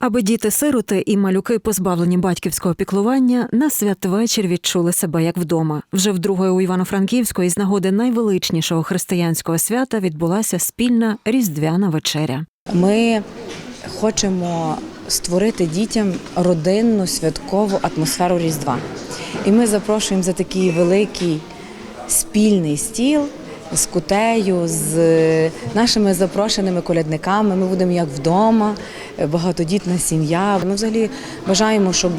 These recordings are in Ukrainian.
Аби діти-сироти і малюки, позбавлені батьківського піклування, на святвечір відчули себе як вдома. Вже вдруге у Івано-Франківську із нагоди найвеличнішого християнського свята відбулася спільна різдвяна вечеря. Ми хочемо створити дітям родинну святкову атмосферу Різдва. І ми запрошуємо за такий великий спільний стіл з кутею, з нашими запрошеними колядниками. Ми будемо як вдома, багатодітна сім'я. Ми взагалі бажаємо, щоб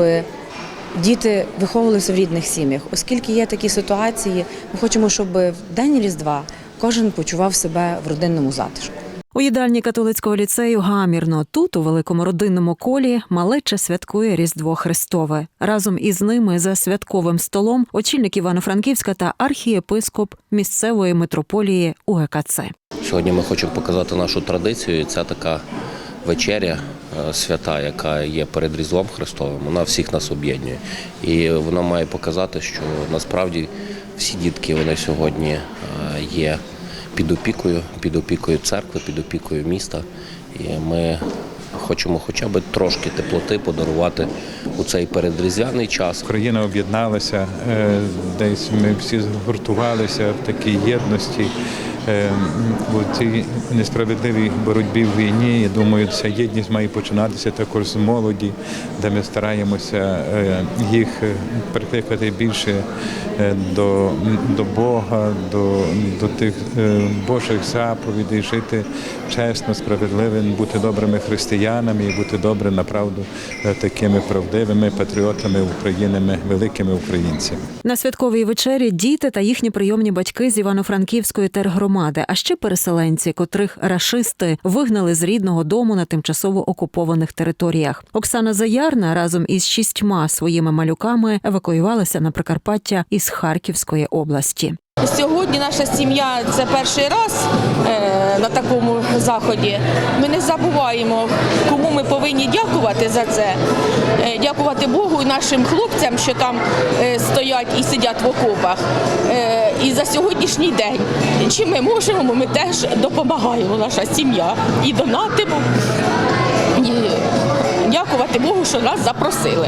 діти виховувалися в рідних сім'ях. Оскільки є такі ситуації, ми хочемо, щоб в день Різдва кожен почував себе в родинному затишку. У їдальні католицького ліцею гамірно тут, у великому родинному колі, малеча святкує Різдво Христове. Разом із ними за святковим столом очільник Івано-Франківська та архієпископ місцевої митрополії УГКЦ. Сьогодні ми хочемо показати нашу традицію. Це така вечеря е, свята, яка є перед Різдвом Христовим. Вона всіх нас об'єднує. І вона має показати, що насправді всі дітки вони сьогодні е, є під опікою, під опікою церкви, під опікою міста. І ми хочемо хоча б трошки теплоти подарувати у цей передріздвяний час. Україна об'єдналася, е, десь ми всі згуртувалися в такій єдності. Е, У цій несправедливій боротьбі в війні, я думаю, ця єдність має починатися також з молоді, де ми стараємося е, їх е, прикликати більше е, до, до Бога, до, до тих е, Божих заповідей, жити чесно, справедливим, бути добрими християнами і бути добре направду е, такими правдивими патріотами України, великими українцями. На святковій вечері діти та їхні прийомні батьки з Івано-Франківської тергромади, а ще переселенці, котрих рашисти вигнали з рідного дому на тимчасово окупованих територіях. Оксана Заярна разом із шістьма своїми малюками евакуювалася на Прикарпаття із Харківської області. Сьогодні наша сім'я це перший раз е, на такому заході. Ми не забуваємо, кому ми повинні дякувати за це. Е, дякувати Богу і нашим хлопцям, що там е, стоять і сидять в окопах. І за сьогоднішній день. Чим ми можемо, ми теж допомагаємо, наша сім'я. І донатимо. Дякувати Богу, що нас запросили.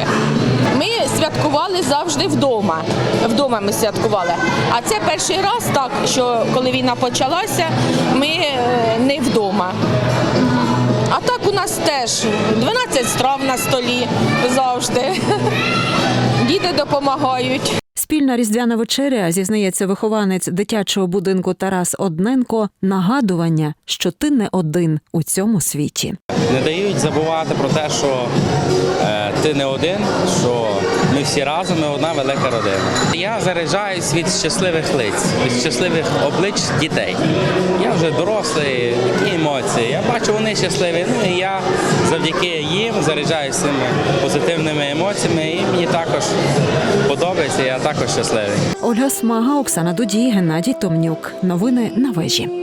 Ми святкували завжди вдома. Вдома ми святкували. А це перший раз так, що коли війна почалася, ми е, не вдома. А так у нас теж 12 страв на столі завжди. Діти допомагають. Спільна різдвяна вечеря, зізнається вихованець дитячого будинку Тарас Одненко, нагадування, що ти не один у цьому світі. не дають забувати про те, що е, ти не один, що ми всі разом, ми одна велика родина. Я заряджаюсь від щасливих лиць, від щасливих облич дітей. Я вже дорослий, які емоції. Я бачу, вони щасливі. Ну і я завдяки їм заряджаюся цими позитивними емоціями. І мені також подобається. Я також щасливий. Ольга Смага, Оксана Дудій, Геннадій Томнюк. Новини на вежі.